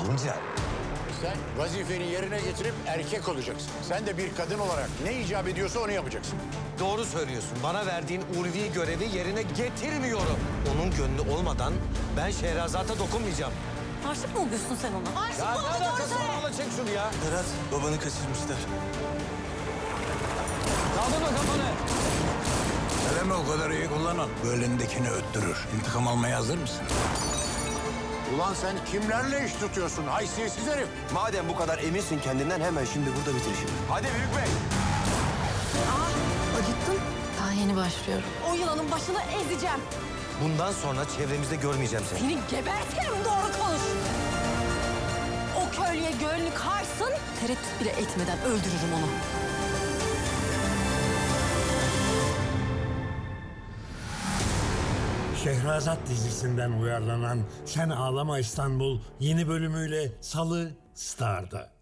Amca. Sen vazifeni yerine getirip erkek olacaksın. Sen de bir kadın olarak ne icap ediyorsa onu yapacaksın. Doğru söylüyorsun. Bana verdiğin ulvi görevi yerine getirmiyorum. Onun gönlü olmadan ben Şehrazat'a dokunmayacağım. Aşık mı oluyorsun sen ona? Aşık Ya mı ne alakası var ola çek şunu ya. Berat babanı kaçırmışlar. Kaldırma kafanı. Kalemi o kadar iyi kullanan belindekini öttürür. İntikam almaya hazır mısın? Ulan sen kimlerle iş tutuyorsun haysiyetsiz herif? Madem bu kadar eminsin kendinden hemen şimdi burada bitir işini. Hadi büyük bey. Acıttın. Daha yeni başlıyorum. O yılanın başını ezeceğim. Bundan sonra çevremizde görmeyeceğim seni. Seni gebertirim doğru konuş. O köylüye gönlü karsın. Tereddüt bile etmeden öldürürüm onu. Şehrazat dizisinden uyarlanan Sen Ağlama İstanbul yeni bölümüyle Salı Star'da.